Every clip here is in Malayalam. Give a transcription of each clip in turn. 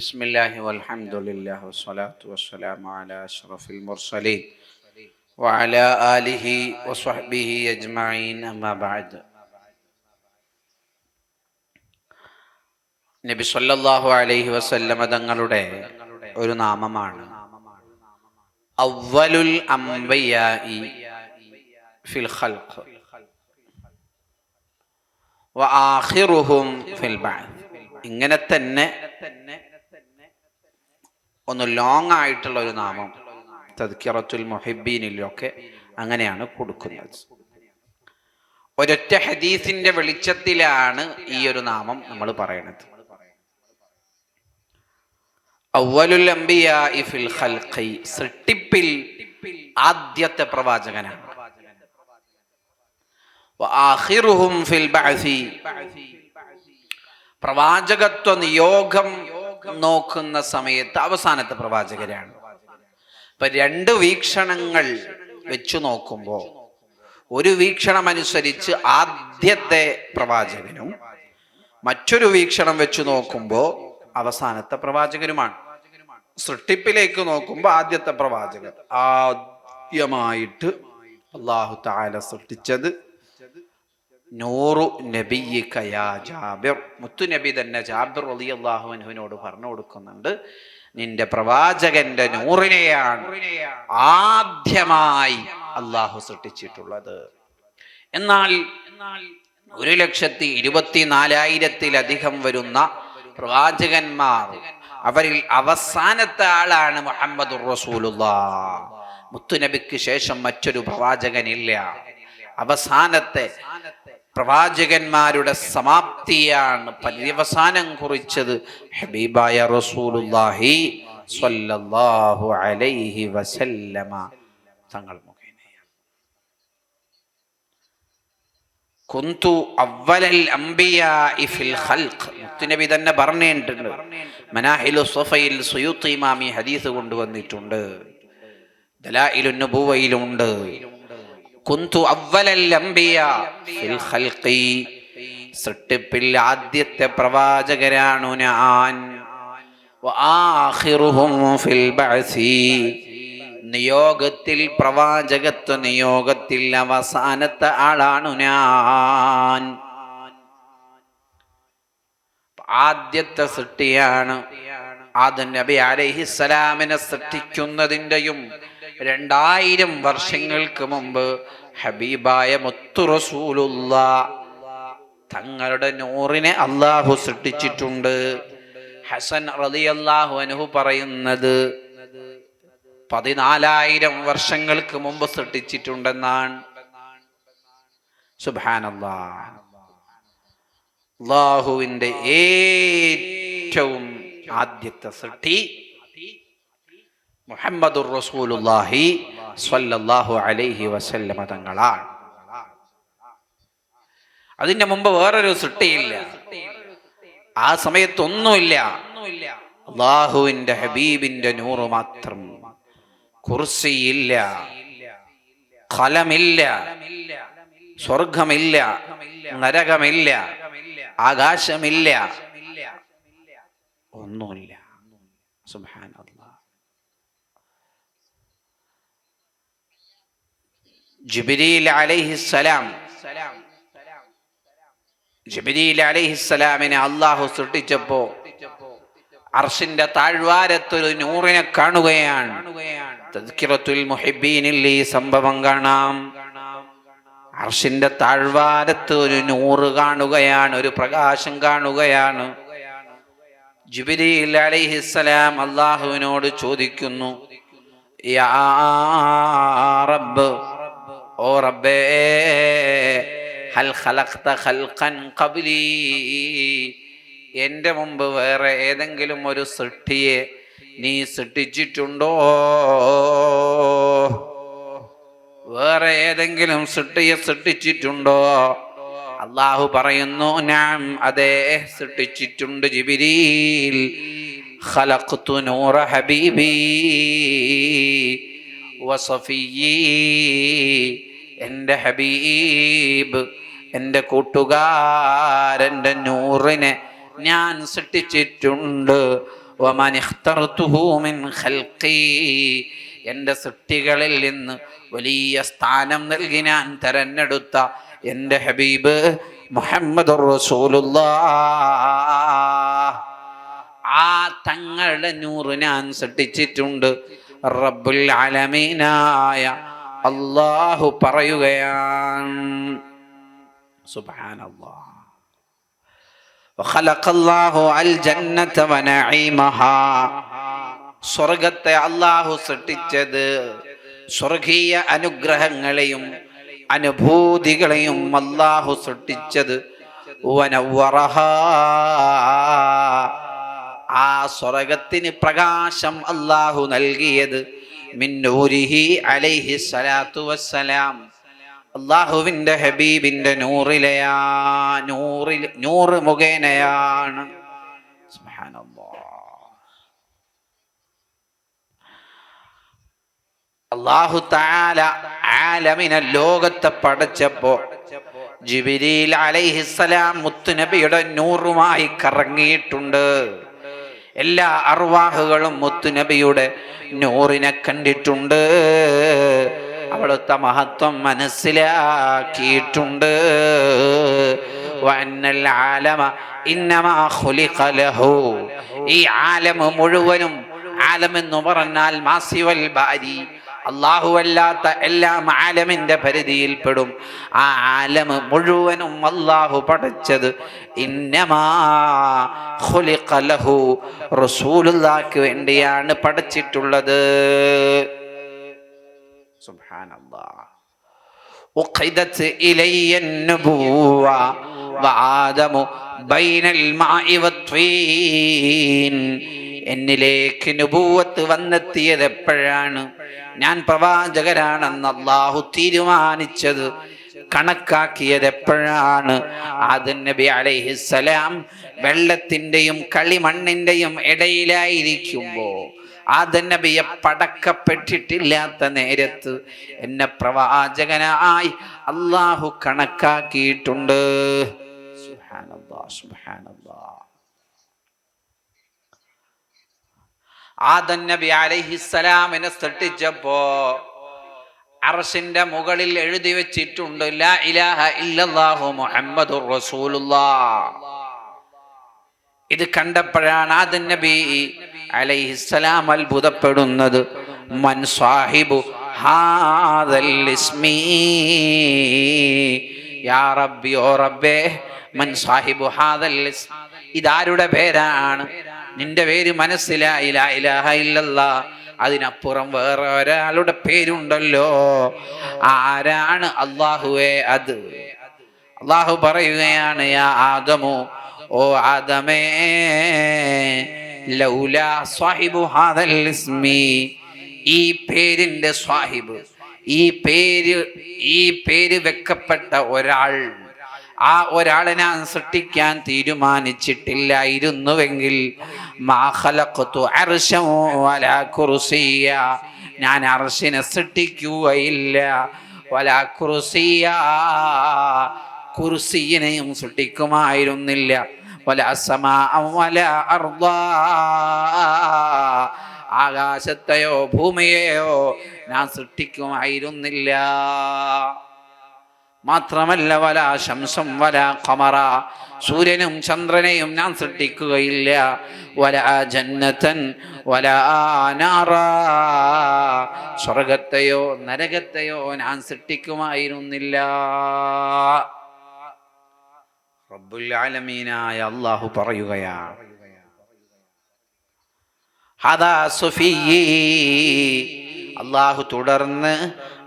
بسم الله والحمد لله والصلاة والسلام على أشرف المرسلين وعلى آله وصحبه أجمعين أما بعد നബി സല്ലല്ലാഹു അലൈഹി വസല്ലമ തങ്ങളുടെ ഒരു നാമമാണ് അവലുൽ അംബിയാഇ ഫിൽ ഖൽഖ് വആഖിറുഹും ഫിൽ ബഅദ് ഇങ്ങനെ തന്നെ ഒന്ന് ലോങ് ആയിട്ടുള്ള ഒരു നാമം. തദ്ക്കിറത്തുൽ മുഹിബീനിലൊക്കെ അങ്ങനെയാണ് കൊടുക്കുന്നത്. ഒരൊറ്റ ഹദീസിന്റെ വെളിച്ചത്തിലാണ് ഈ ഒരു നാമം നമ്മൾ പറയുന്നത് ഇഫിൽ ഖൽഖി സൃഷ്ടിപ്പിൽ ആദ്യത്തെ പ്രവാചകനാണ്. ഫിൽ പ്രവാചകത്വ നിയോഗം നോക്കുന്ന സമയത്ത് അവസാനത്തെ പ്രവാചകരാണ്. ഇപ്പൊ രണ്ട് വീക്ഷണങ്ങൾ വെച്ചു നോക്കുമ്പോൾ ഒരു വീക്ഷണം അനുസരിച്ച് ആദ്യത്തെ പ്രവാചകനും മറ്റൊരു വീക്ഷണം വെച്ചു നോക്കുമ്പോൾ അവസാനത്തെ പ്രവാചകനുമാണ്. സൃഷ്ടിപ്പിലേക്ക് നോക്കുമ്പോൾ ആദ്യത്തെ പ്രവാചകൻ. ആദ്യമായിട്ട് അള്ളാഹു താല സൃഷ്ടിച്ചത് നൂറു നബിയ്യക്കയാ ജാബിർ. മുത്തു നബി തന്നെ ജാബിർ അലി അള്ളാഹുവിനോട് പറഞ്ഞു കൊടുക്കുന്നുണ്ട്. നിന്റെ പ്രവാചകന്റെ നൂറിനെയാണ് ആദ്യമായി അള്ളാഹു സൃഷ്ടിച്ചിട്ടുള്ളത്. എന്നാൽ ഒരു ലക്ഷത്തി ഇരുപത്തിനാലായിരത്തിലധികം വരുന്ന പ്രവാചകന്മാർ അവരിൽ അവസാനത്തെ ആളാണ് മുഹമ്മദ് റസൂലുള്ള. മുത്തുനബിക്ക് ശേഷം മറ്റൊരു പ്രവാചകനില്ല. അവസാനത്തെ പ്രവാചകന്മാരുടെ സമാപ്തിയാണ് പര്യവസാനം കുറിച്ചത് ഹബീബായ റസൂലുല്ലാഹി സ്വല്ലല്ലാഹു അലൈഹി വസല്ലമ. തങ്ങൾ മുഖേനയാണ്. കുന്തു അവലൽ അംബിയാഇ ഫിൽ ഖൽഖ്. മുത്തുനബി തന്നെ പറഞ്ഞിട്ടുണ്ട്. മനാഹിലു സഫയിൽ സുയൂത്തി ഇമാമി ഹദീസ് കൊണ്ടുവന്നിട്ടുണ്ട്. ദലായിലു നുബുവയിലുണ്ട്. കുന്തു ഫിൽ സൃഷ്ടിപ്പിൽ ആദ്യത്തെ പ്രവാചകരാണു ഞാൻ. നിയോഗത്തിൽ പ്രവാചകത്വ നിയോഗത്തിൽ അവസാനത്തെ ആളാണു ഞാൻ. ആദ്യത്തെ സൃഷ്ടിയാണ് ആദ്യ നബി അലൈഹിസ്സലാമിനെ സൃഷ്ടിക്കുന്നതിന്റെയും രണ്ടായിരം വർഷങ്ങൾക്ക് മുമ്പ് ഹബീബായ മുത്തു റസൂലുള്ള തങ്ങളുടെ നൂറിനെ അള്ളാഹു സൃഷ്ടിച്ചിട്ടുണ്ട്. ഹസൻ റളിയല്ലാഹു അനുഹു പറയുന്നത് പതിനാലായിരം വർഷങ്ങൾക്ക് മുമ്പ് സൃഷ്ടിച്ചിട്ടുണ്ടെന്നാണ്. സുബാനല്ലാ ഏറ്റവും ആദ്യത്തെ സൃഷ്ടി മുഹമ്മദുർ റസൂലുള്ളാഹി സ്വല്ലല്ലാഹു അലൈഹി വസല്ലമ തങ്ങളാണ് അതിന്റെ മുമ്പ് വേറൊരു സൃഷ്ടിയില്ല. ആ സമയത്തൊന്നുമില്ല. അള്ളാഹുവിന്റെ ഹബീബിന്റെ നൂറ് മാത്രം. കുർസിയില്ല. ഫലമില്ല സ്വർഗമില്ല നരകമില്ല. ആകാശമില്ല. ഒന്നുമില്ല. സുബ്ഹാനല്ലാഹ് ജിബിരിൽ അലൈഹിസ്സലാം ജിബിരിൽ അലൈഹിസ്സലാമിനെ അള്ളാഹു സൃഷ്ടിച്ചപ്പോ അർഷിന്റെ താഴ്വാരത്തൊരു നൂറിനെ കാണുകയാണ്. മുഹിബീനിൽ ഈ സംഭവം കാണാം. അർഷിന്റെ താഴ്വാരത്ത് ഒരു നൂറ് കാണുകയാണ് ഒരു പ്രകാശം കാണുകയാണ്. ജുബിരിയിൽ അലൈഹിസ്സലാം അള്ളാഹുവിനോട് ചോദിക്കുന്നു യാ റബ്ബ് ഓ റബ്ബേ ഹൽ ഖലഖ്ത ഖൽഖൻ ഖബ്ലി. എന്റെ മുമ്പ് വേറെ ഏതെങ്കിലും ഒരു സൃഷ്ടിയെ നീ സൃഷ്ടിച്ചിട്ടുണ്ടോ? വേറെ ഏതെങ്കിലും സൃഷ്ടിയെ സൃഷ്ടിച്ചിട്ടുണ്ടോ? അള്ളാഹു പറയുന്നു ഞാൻ അതേ സൃഷ്ടിച്ചിട്ടുണ്ട് ജിബ്രീൽ. ഖലഖ്തു നൂറ ഹബീബി വസഫിയീ എന്റെ ഹബീബ് എന്റെ കൂട്ടുകാരന്റെ നൂറിനെ ഞാൻ സൃഷ്ടിച്ചിട്ടുണ്ട്. എന്റെ സൃഷ്ടികളിൽ നിന്ന് വലിയ സ്ഥാനം നൽകി ഞാൻ തെരഞ്ഞെടുത്ത എന്റെ ഹബീബ് മുഹമ്മദ് ആ തങ്ങളുടെ നൂറ് ഞാൻ സൃഷ്ടിച്ചിട്ടുണ്ട്. റബ്ബുൽ ആലമീനായ അള്ളാഹു പറയുകയാണ്. സുബാനല്ലാഹ് സ്വർഗത്തെ അള്ളാഹു സൃഷ്ടിച്ചത് സ്വർഗീയ അനുഗ്രഹങ്ങളെയും അനുഭൂതികളെയും അള്ളാഹു സൃഷ്ടിച്ചത് ആ സ്വർഗത്തിന് പ്രകാശം അള്ളാഹു നൽകിയത് മിന്നൂരിഹി അലൈഹി സ്വലാത്തു വസ്സലാം. അള്ളാഹുവിന്റെ ഹബീബിന്റെ നൂറിലെയാ നൂറിൽ നൂറ് മുഖേനയാണ്. അള്ളാഹു താല ആലമിനെ ലോകത്തെ പടച്ചപ്പോ ജിബിരിയിൽ അലൈഹിസ്സലാം മുത്തുനബിയുടെ നൂറുമായി കറങ്ങിയിട്ടുണ്ട്. എല്ലാ അർവാഹുകളും മുത്തുനബിയുടെ നൂറിനെ കണ്ടിട്ടുണ്ട്. അവിടുത്തെ മഹത്വം മനസ്സിലാക്കിയിട്ടുണ്ട്. ഈ ആലം മുഴുവനും ആലമെന്ന് പറഞ്ഞാൽ മാസിവൽ ബാരി. അള്ളാഹുവല്ലാത്ത എല്ലാം ആലമിന്റെ പരിധിയിൽപ്പെടും. ആ ആലം മുഴുവനും അല്ലാഹു പഠിച്ചത് ഇന്നമാഹു റസൂലുല്ലാക്ക് വേണ്ടിയാണ് പഠിച്ചിട്ടുള്ളത് സുബ്ഹാനല്ലാഹ്. ബൈനൽ മാഇ വത്വീൻ എന്നിലേക്ക് നുപൂവത്ത് വന്നെത്തിയത് എപ്പോഴാണ്? ഞാൻ പ്രവാചകരാണെന്ന് അള്ളാഹു തീരുമാനിച്ചത്. കണക്കാക്കിയത് എപ്പോഴാണ്? ആദൻ നബി അലൈഹിസ്സലാം വെള്ളത്തിന്റെയും കളിമണ്ണിന്റെയും ഇടയിലായിരിക്കുമ്പോൾ ആദൻ നബിയെ പടക്കപ്പെട്ടിട്ടില്ലാത്ത നേരത്ത് എന്നെ പ്രവാചകനായി അള്ളാഹു കണക്കാക്കിയിട്ടുണ്ട്. സുഹാനല്ലാ സുഹാനല്ലാ ആദൻ നബി അലൈഹിസ്സലാമിനെ സൃഷ്ടിച്ചപ്പോ അർഷിന്റെ മുകളിൽ എഴുതി വെച്ചിട്ടുണ്ട് ലാ ഇലാഹ ഇല്ലല്ലാഹു ഇത് കണ്ടപ്പോഴാണ് ആദൻ നബി അലൈഹിസ്സലാം അത്ഭുതപ്പെടുന്നത്. മൻ സാഹിബു ഹാദൽ യാ റബ്ബി മൻ ഹാദൽ ഇതാരുടെ പേരാണ്? നിന്റെ പേര് മനസ്സിലായില്ല ഇലാഹ അതിനപ്പുറം വേറെ ഒരാളുടെ പേരുണ്ടല്ലോ. ആരാണ് അള്ളാഹുവേ അത്? അള്ളാഹു പറയുകയാണ് യാ ആദമു ഓ ആദമേ ലൗല സ്വാഹിബു ഹാദൽ ഇസ്മി. ഈ പേരിന്റെ സ്വാഹിബ് ഈ പേര് ഈ പേര് വെക്കപ്പെട്ട ഒരാൾ ആ ഒരാളെ ഞാൻ സൃഷ്ടിക്കാൻ തീരുമാനിച്ചിട്ടില്ലായിരുന്നുവെങ്കിൽ ഞാൻ അർശിനെ സൃഷ്ടിക്കുകയില്ല. വലാ സൃഷ്ടിക്കുമായിരുന്നില്ല. ആകാശത്തെയോ ഭൂമിയെയോ ഞാൻ സൃഷ്ടിക്കുമായിരുന്നില്ല. മാത്രമല്ല വല ശംസം വല കമറ സൂര്യനും ചന്ദ്രനെയും ഞാൻ സൃഷ്ടിക്കുകയില്ല. വല ജന്നത്തൻ വല നാറ. സ്വർഗത്തെയോ നരകത്തെയോ ഞാൻ സൃഷ്ടിക്കുമായിരുന്നില്ല. റബ്ബുൽ ആലമീനായ അള്ളാഹു പറയുകയാണ് അതാ സുഫി. അള്ളാഹു തുടർന്ന്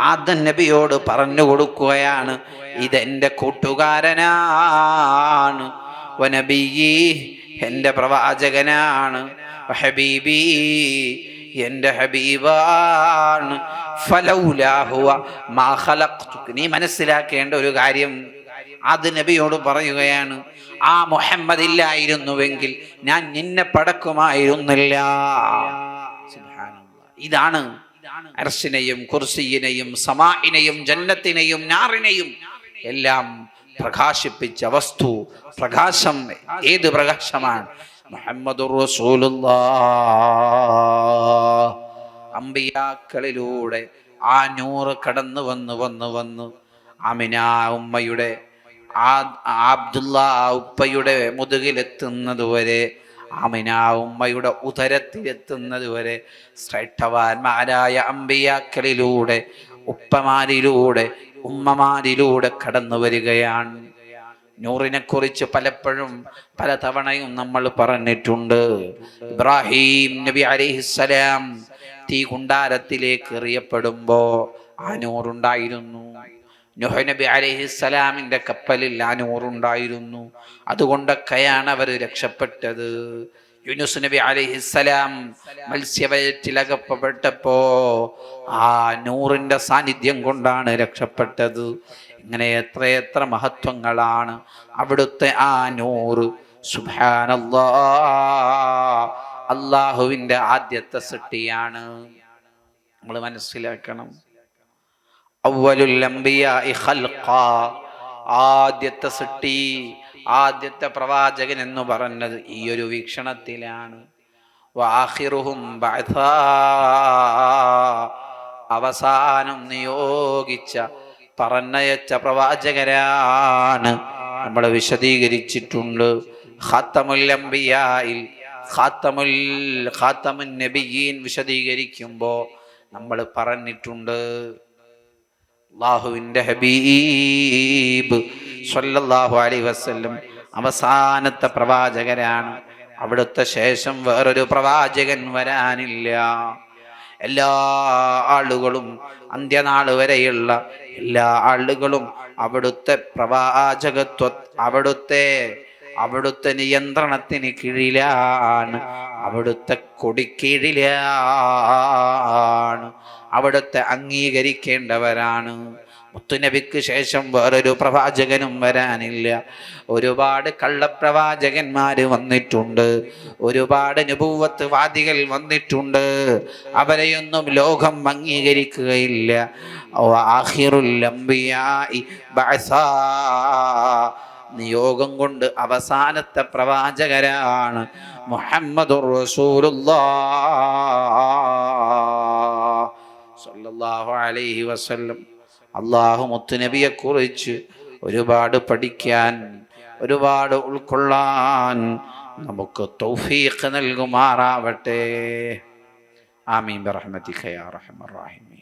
ആദൻ നബിയോട് പറഞ്ഞു കൊടുക്കുകയാണ്. ഇതെന്റെ കൂട്ടുകാരനാണ്. വനബിയീ എന്റെ പ്രവാചകനാണ്. ഹബീബി എന്റെ ഹബീബാണ്. മാ. നീ മനസ്സിലാക്കേണ്ട ഒരു കാര്യം അത് നബിയോട് പറയുകയാണ്. ആ മുഹമ്മദ് ഇല്ലായിരുന്നുവെങ്കിൽ ഞാൻ നിന്നെ പടക്കുമായിരുന്നില്ല. ഇതാണ് അർശിനെയും കുർസിയിനെയും സമാഇനെയും ജന്നത്തിനെയും ഞാറിനെയും എല്ലാം പ്രകാശിപ്പിച്ച വസ്തു പ്രകാശം ഏത് പ്രകാശമാണ്? മുഹമ്മദുർ റസൂലുള്ള അമ്പിയാക്കളിലൂടെ ആ നൂറ് കടന്നു വന്ന് വന്ന് വന്ന്. അമിന ഉമ്മയുടെ ആ അബ്ദുള്ള ഉപ്പയുടെ മുതുകിലെത്തുന്നത് വരെ അമിന ഉമ്മയുടെ ഉദരത്തിലെത്തുന്നത് വരെ ശ്രേഷ്ഠവാന്മാരായ അമ്പിയാക്കളിലൂടെ ഉപ്പമാരിലൂടെ ഉമ്മമാരിലൂടെ കടന്നു വരികയാണ്. നൂറിനെ കുറിച്ച് പലപ്പോഴും പല തവണയും നമ്മൾ പറഞ്ഞിട്ടുണ്ട്. ഇബ്രാഹിം നബി അലിഹിസ്സലാം തീ കുണ്ടാരത്തിലേക്ക് എറിയപ്പെടുമ്പോ ആ നൂറുണ്ടായിരുന്നു. നുഹ നബി അലിഹിസ്സലാമിന്റെ കപ്പലിൽ ആ നൂറുണ്ടായിരുന്നു. അതുകൊണ്ടൊക്കെയാണ് അവർ രക്ഷപ്പെട്ടത്. യുനുസ് നബി അലിഹിസ്സലാം മത്സ്യവയറ്റിലകപ്പെട്ടപ്പോ ആ നൂറിന്റെ സാന്നിധ്യം കൊണ്ടാണ് രക്ഷപ്പെട്ടത്. ഇങ്ങനെ എത്രയെത്ര മഹത്വങ്ങളാണ് അവിടുത്തെ ആ നൂറ്. സുബാനല്ലാ അള്ളാഹുവിന്റെ ആദ്യത്തെ സൃഷ്ടിയാണ്. നമ്മൾ മനസ്സിലാക്കണം. ആദ്യത്തെ സൃഷ്ടി ആദ്യത്തെ പ്രവാചകൻ എന്ന് പറഞ്ഞത് ഈ ഒരു വീക്ഷണത്തിലാണ്. അവസാനം നിയോഗിച്ച പറഞ്ഞയച്ച പ്രവാചകരാണ് നമ്മൾ വിശദീകരിച്ചിട്ടുണ്ട്. ഖാത്തമുൽ ഹാത്തമുൽ ഖാത്തമുൻ നബിയീൻ വിശദീകരിക്കുമ്പോൾ നമ്മൾ പറഞ്ഞിട്ടുണ്ട്. അള്ളാഹുവിന്റെ ഹബീബ് സ്വല്ലാഹു അലൈഹി വസ്ല്ലം അവസാനത്തെ പ്രവാചകരാണ് അവിടുത്തെ ശേഷം വേറൊരു പ്രവാചകൻ വരാനില്ല. എല്ലാ ആളുകളും അന്ത്യനാൾ വരെയുള്ള എല്ലാ ആളുകളും അവിടുത്തെ പ്രവാചകത്വ അവിടുത്തെ അവിടുത്തെ നിയന്ത്രണത്തിന് കീഴിലാണ്. അവിടുത്തെ കൊടിക്കീഴിലാണ് അവിടുത്തെ അംഗീകരിക്കേണ്ടവരാണ്. മുത്തുനബിക്ക് ശേഷം വേറൊരു പ്രവാചകനും വരാനില്ല. ഒരുപാട് കള്ളപ്രവാചകന്മാര് വന്നിട്ടുണ്ട്. ഒരുപാട് നുപൂവത്ത് വാദികൾ വന്നിട്ടുണ്ട്. അവരെയൊന്നും ലോകം അംഗീകരിക്കുകയില്ല. നിയോഗം കൊണ്ട് അവസാനത്തെ പ്രവാചകരാണ് മുഹമ്മദ് റസൂലുള്ളാഹ് സല്ലല്ലാഹു അലൈഹി വസല്ലം. അള്ളാഹു മുത്തുനബിയെ കുറിച്ച് ഒരുപാട് പഠിക്കാൻ ഒരുപാട് ഉൾക്കൊള്ളാൻ നമുക്ക് തൗഫീഖ് നൽകുമാറാവട്ടെ. ആമീൻ. ബിറഹ്മതിക യാ റഹ്മർ റഹീമീൻ